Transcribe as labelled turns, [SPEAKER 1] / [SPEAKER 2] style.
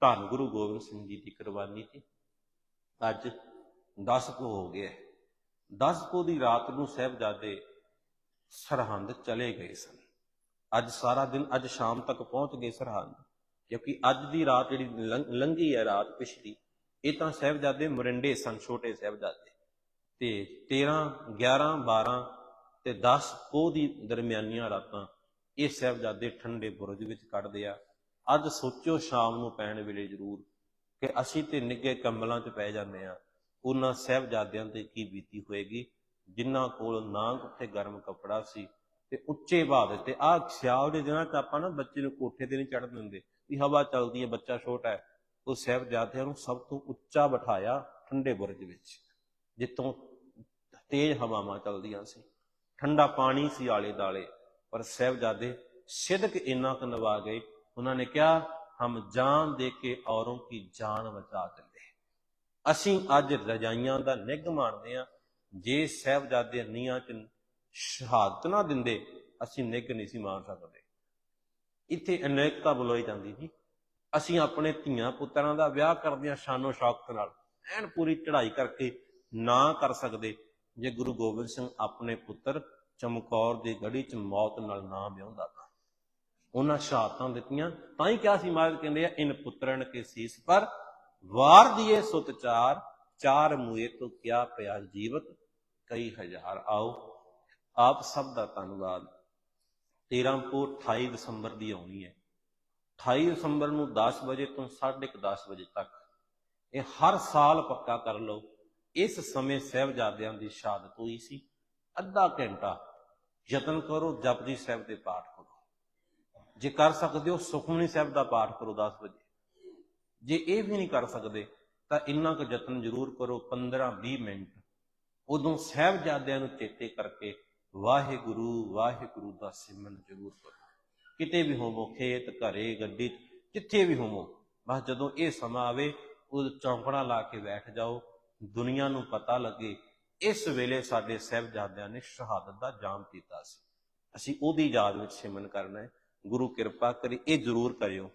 [SPEAKER 1] ਧੰਨ ਗੁਰੂ ਗੋਬਿੰਦ ਸਿੰਘ ਜੀ ਦੀ ਕੁਰਬਾਨੀ ਤੇ ਅੱਜ 10 ਕੋ ਹੋ ਗਿਆ 10 ਕੋ ਦੀ ਰਾਤ ਨੂੰ ਸਾਹਿਬਜ਼ਾਦੇ ਸਰਹੰਦ ਚਲੇ ਗਏ ਸਨ। ਅੱਜ ਸਾਰਾ ਦਿਨ, ਅੱਜ ਸ਼ਾਮ ਤੱਕ ਪਹੁੰਚ ਗਏ ਸਰਹੰਦ, ਕਿਉਂਕਿ ਅੱਜ ਦੀ ਰਾਤ ਜਿਹੜੀ ਲੰਘ- ਲੰਘੀ ਹੈ ਰਾਤ ਪਿਛਲੀ, ਇਹ ਤਾਂ ਸਾਹਿਬਜ਼ਾਦੇ ਮਰਿੰਡੇ ਸਨ, ਛੋਟੇ ਸਾਹਿਬਜ਼ਾਦੇ। ਤੇ 13 11 12 ਤੇ 10 ਕੋ ਦੀ ਦਰਮਿਆਨੀਆਂ ਰਾਤਾਂ ਇਹ ਸਾਹਿਬਜ਼ਾਦੇ ਠੰਡੇ ਬੁਰਜ ਵਿੱਚ ਕੱਢਦੇ ਆ। ਅੱਜ ਸੋਚੋ ਸ਼ਾਮ ਨੂੰ ਪੈਣ ਵੇਲੇ ਜ਼ਰੂਰ ਕਿ ਅਸੀਂ ਤੇ ਨਿੱਗੇ ਕੰਬਲਾਂ 'ਚ ਪੈ ਜਾਂਦੇ ਆ ਉਹਨਾਂ ਸਾਹਿਬਜ਼ਾਦਿਆਂ ਤੇ ਕੀ ਬੀਤੀ ਹੋਏਗੀ? ਜਿਨ੍ਹਾਂ ਕੋਲ ਨਾ ਉੱਥੇ ਗਰਮ ਕੱਪੜਾ ਸੀ ਤੇ ਉੱਚੇ ਬਾਹ ਦਿੱਤੇ ਆਹ ਸਿਆਲ ਦੇ ਦਿਨਾਂ 'ਚ ਆਪਾਂ ਨਾ ਬੱਚੇ ਨੂੰ ਕੋਠੇ ਤੇ ਨਹੀਂ ਚੜ੍ਹਨ ਦਿੰਦੇ। ਵੀ ਹਵਾ ਚੱਲਦੀ ਹੈ, ਬੱਚਾ ਛੋਟਾ ਹੈ। ਉਹ ਸਾਹਿਬਜ਼ਾਦਿਆਂ ਨੂੰ ਸਭ ਤੋਂ ਉੱਚਾ ਬਿਠਾਇਆ ਠੰਡੇ ਬੁਰਜ ਵਿੱਚ ਜਿੱਤੋਂ ਤੇਜ਼ ਹਵਾਵਾਂ ਚੱਲਦੀਆਂ ਸੀ। ਠੰਡਾ ਪਾਣੀ ਸੀ ਆਲੇ ਦਾਲੇ ਪਰ ਸਾਹਿਬਜ਼ਾਦੇ ਸਿਦਕ ਇੰਨਾ ਕੁ ਨਵਾ ਗਏ ਉਹਨਾਂ ਨੇ ਕਿਹਾ, ਹਮ ਜਾਨ ਦੇ ਕੇ ਔਰੋਂ ਕੀ ਜਾਨ ਬਚਾ ਦਿੰਦੇ ਅਸੀਂ ਅੱਜ ਰਜਾਈਆਂ ਦਾ ਨਿੱਘ ਮਾਣਦੇ ਆ ਜੇ ਸਾਹਿਬਜ਼ਾਦੇ ਨੀਆਂ ਚ ਸ਼ਹਾਦਤ ਨਾ ਦਿੰਦੇ, ਅਸੀਂ ਨਿੱਘ ਨਹੀਂ ਸੀ ਮਾਣ ਸਕਦੇ। ਇੱਥੇ ਅਨੇਕਤਾ ਬੁਲਾਈ ਜਾਂਦੀ ਜੀ। ਅਸੀਂ ਆਪਣੇ ਧੀਆਂ ਪੁੱਤਰਾਂ ਦਾ ਵਿਆਹ ਕਰਦੇ ਆ ਸ਼ਾਨੋ ਸ਼ੌਕਤ ਨਾਲ। ਐਨ ਪੂਰੀ ਚੜ੍ਹਾਈ ਕਰਕੇ ਨਾ ਕਰ ਸਕਦੇ। ਜੇ ਗੁਰੂ ਗੋਬਿੰਦ ਸਿੰਘ ਆਪਣੇ ਪੁੱਤਰ ਚਮਕੌਰ ਦੀ ਗੜੀ ਚ ਮੌਤ ਨਾਲ ਨਾ ਵਿਆਹੁੰਦਾ ਉਹਨਾਂ ਸ਼ਹਾਦਤਾਂ ਦਿੱਤੀਆਂ, ਤਾਂ ਹੀ ਕਿਹਾ ਸੀ ਮਹਾਰਾਜ ਕਹਿੰਦੇ ਆ, ਇਨ ਪੁੱਤਰਨ ਕੇ ਸੀਸ ਪਰ ਵਾਰ ਦੀਏ ਸੁਤ ਚਾਰ ਚਾਰ ਮੂਏ ਤੋਂ ਕਿਆ ਪਿਆ ਜੀਵਤ, ਕਈ ਹਜ਼ਾਰ ਆਓ। ਆਪ ਸਭ ਦਾ ਧੰਨਵਾਦ। 13 ਪੋ 28 ਦਸੰਬਰ ਦੀ ਆਉਣੀ ਹੈ। 28 ਦਸੰਬਰ ਨੂੰ 10 ਵਜੇ ਤੋਂ 10:30 ਵਜੇ ਤੱਕ ਇਹ ਹਰ ਸਾਲ ਪੱਕਾ ਕਰ ਲਓ। ਇਸ ਸਮੇਂ ਸਹਿਬਜ਼ਾਦਿਆਂ ਦੀ ਸ਼ਹਾਦਤ ਹੋਈ ਸੀ। ਅੱਧਾ ਘੰਟਾ ਯਤਨ ਕਰੋ, ਜਪਜੀ ਸਾਹਿਬ ਦੇ ਪਾਠ ਕਰੋ। ਜੇ ਕਰ ਸਕਦੇ ਹੋ ਸੁਖਮਨੀ ਸਾਹਿਬ ਦਾ ਪਾਠ ਕਰੋ 10 ਵਜੇ। ਜੇ ਇਹ ਵੀ ਨਹੀਂ ਕਰ ਸਕਦੇ ਤਾਂ ਇੰਨਾ ਕੁ ਯਤਨ ਜ਼ਰੂਰ ਕਰੋ 15-20 ਮਿੰਟ। ਉਦੋਂ ਸਹਿਬਜ਼ਾਦਿਆਂ ਨੂੰ ਚੇਤੇ ਕਰਕੇ ਵਾਹਿਗੁਰੂ ਵਾਹਿਗੁਰੂ ਦਾ ਸਿਮਰਨ ਜ਼ਰੂਰ ਕਰੋ। ਕਿਤੇ ਵੀ ਹੋਵੋ ਖੇਤ ਘਰੇ ਗੱਡੀ 'ਚ, ਜਿੱਥੇ ਵੀ ਹੋਵੋ ਬਸ ਜਦੋਂ ਇਹ ਸਮਾਂ ਆਵੇ ਉਹ ਚੌਂਕੜਾ ਲਾ ਕੇ ਬੈਠ ਜਾਓ। ਦੁਨੀਆ ਨੂੰ ਪਤਾ ਲੱਗੇ ਇਸ ਵੇਲੇ ਸਾਡੇ ਸਹਿਬਜ਼ਾਦਿਆਂ ਨੇ ਸ਼ਹਾਦਤ ਦਾ ਜਾਮ ਕੀਤਾ ਸੀ। ਅਸੀਂ ਉਹਦੀ ਯਾਦ ਵਿੱਚ ਸਿਮਰਨ ਕਰਨਾ ਹੈ। ਗੁਰੂ ਕਿਰਪਾ ਕਰੇ ਇਹ ਜ਼ਰੂਰ ਕਰਿਓ।